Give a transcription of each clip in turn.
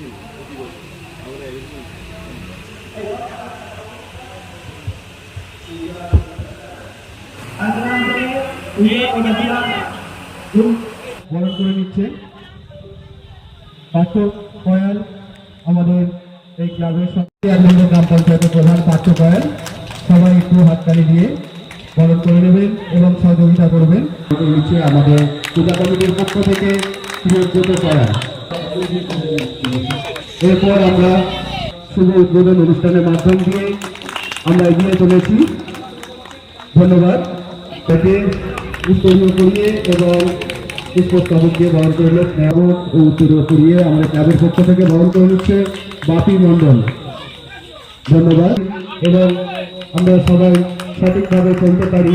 দিন করে নিচ্ছে পাঠক আমাদের এই ক্লাবের সঙ্গে আনন্দ গ্রাম পঞ্চায়েতের প্রধান পাঠ্য সবাই একটু হাততালি দিয়ে বরণ করে নেবেন এবং সহযোগিতা করবেন আমাদের পূজা কমিটির পক্ষ থেকে সুযোগ্যতা করা। এরপর আমরা শুভ উদ্বোধন অনুষ্ঠানের মাধ্যম দিয়ে আমরা এগিয়ে চলেছি। ধন্যবাদ তাকে উত্তরীয় করিয়ে এবং পুষ্পস্তবক দিয়ে বরণ করে নিল স্নেহ ও উত্তরীয় করিয়ে আমাদের ক্লাবের পক্ষ থেকে বরণ করে নিচ্ছে বাপি মণ্ডল। ধন্যবাদ এবং আমরা সবাই সঠিকভাবে চলতে পারি।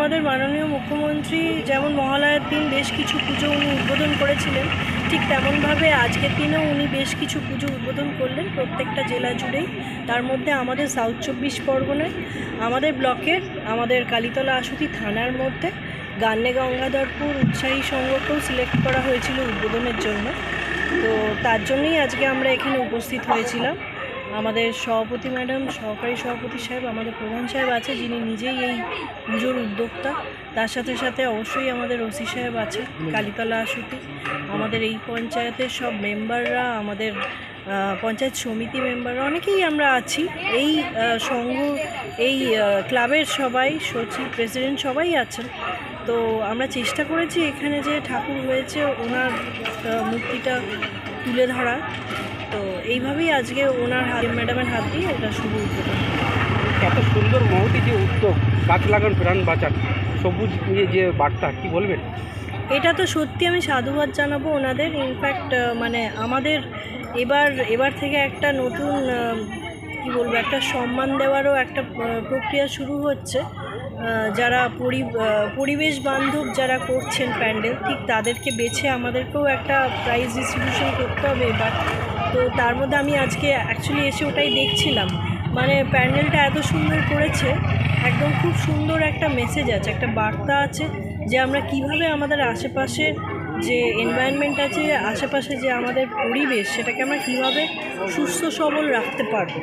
আমাদের মাননীয় মুখ্যমন্ত্রী যেমন মহালয়ার দিন বেশ কিছু পুজো উনি উদ্বোধন করেছিলেন, ঠিক তেমনভাবে আজকের দিনেও উনি বেশ কিছু পুজো উদ্বোধন করলেন প্রত্যেকটা জেলা জুড়েই। তার মধ্যে আমাদের সাউথ চব্বিশ পরগনায়, আমাদের ব্লকের, আমাদের কালীতলা আশুতি থানার মধ্যে, গান্নে গঙ্গাধরপুর উৎসাহী সংঘকেও সিলেক্ট করা হয়েছিল উদ্বোধনের জন্য। তো তার জন্যই আজকে আমরা এখানে উপস্থিত হয়েছিলাম। আমাদের সভাপতি ম্যাডাম, সহকারী সভাপতি সাহেব, আমাদের প্রধান সাহেব আছে, যিনি নিজেই এই পুজোর উদ্যোক্তা। তার সাথে সাথে অবশ্যই আমাদের ওসি সাহেব আছে, কালীতলা আশুতি আমাদের এই পঞ্চায়েতের সব মেম্বাররা, আমাদের পঞ্চায়েত সমিতি মেম্বাররা, অনেকেই আমরা আছি। এই সংঘ এই ক্লাবের সবাই, সচিব, প্রেসিডেন্ট সবাই আছেন। তো আমরা চেষ্টা করেছি এখানে যে ঠাকুর হয়েছে, ওনার মূর্তিটা তুলে ধরা তো এইভাবেই আজকে ওনার হাত ম্যাডামের হাত দিয়ে এটা শুরু উদ্বোধন এত সুন্দর মহতি যে উদ্যোগ গাছ লাগান প্রাণ বাঁচান সবুজ নিয়ে যে বার্তা কি বলবেন? এটা তো সত্যি আমি সাধুবাদ জানাব ওনাদের। ইনফ্যাক্ট মানে আমাদের এবার এবার থেকে একটা নতুন কি বলব একটা সম্মান দেওয়ারও একটা প্রক্রিয়া শুরু হচ্ছে। যারা পরিবেশ বান্ধব যারা করছেন প্যান্ডেল ঠিক তাদেরকে বেছে আমাদেরকেও একটা প্রাইজ ডিস্ট্রিবিউশন করতে হবে। এবার তো তার মধ্যে আমি আজকে অ্যাকচুয়ালি এসে ওটাই দেখছিলাম। মানে প্যান্ডেলটা এত সুন্দর করেছে, একদম খুব সুন্দর একটা মেসেজ আছে, একটা বার্তা আছে যে আমরা কীভাবে আমাদের আশেপাশে যে এনভায়রনমেন্ট আছে, আশেপাশে যে আমাদের পরিবেশ, সেটাকে আমরা কীভাবে সুস্থ সবল রাখতে পারব।